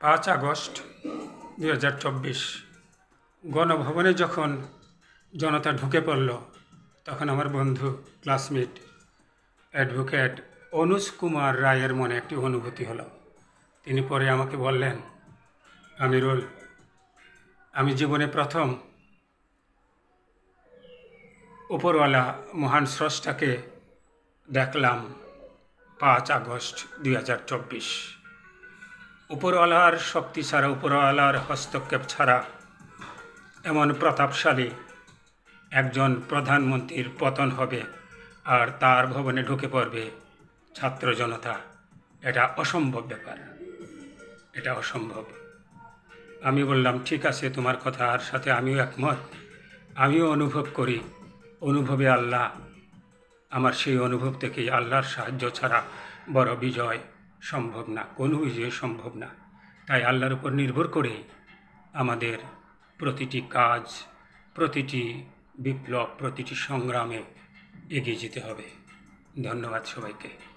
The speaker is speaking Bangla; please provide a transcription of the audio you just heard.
পাঁচ আগস্ট দুই হাজার চব্বিশ। গণভবনে যখন জনতা ঢুকে পড়ল, তখন আমার বন্ধু, ক্লাসমেট, অ্যাডভোকেট অনুজ কুমার রায়ের মনে একটি অনুভূতি হলো। তিনি পরে আমাকে বললেন, আমিরুল, আমি জীবনে প্রথম উপরওয়ালা মহান স্রষ্টাকে দেখলাম পাঁচ আগস্ট দুই হাজার চব্বিশ। উপরওয়ালার শক্তি ছাড়া উপরওয়ালার হস্তক্ষেপ ছাড়া এমন প্রতাপশালী একজন প্রধানমন্ত্রীর পতন হবে আর তার ভবনে ঢুকে পড়বে ছাত্র জনতা। এটা অসম্ভব ব্যাপার। এটা অসম্ভব। আমি বললাম, ঠিক আছে, তোমার কথার সাথে আমিও একমত। আমিও অনুভব করি। অনুভবে আল্লাহ। আমার সেই অনুভব থেকেই আল্লাহর সাহায্য ছাড়া বড় বিজয় সম্ভব না, কোনো বিষয়ে সম্ভব না। তাই আল্লাহর উপর নির্ভর করে আমাদের প্রতিটি কাজ, প্রতিটি বিপ্লব, প্রতিটি সংগ্রামে এগিয়ে যেতে হবে। ধন্যবাদ সবাইকে।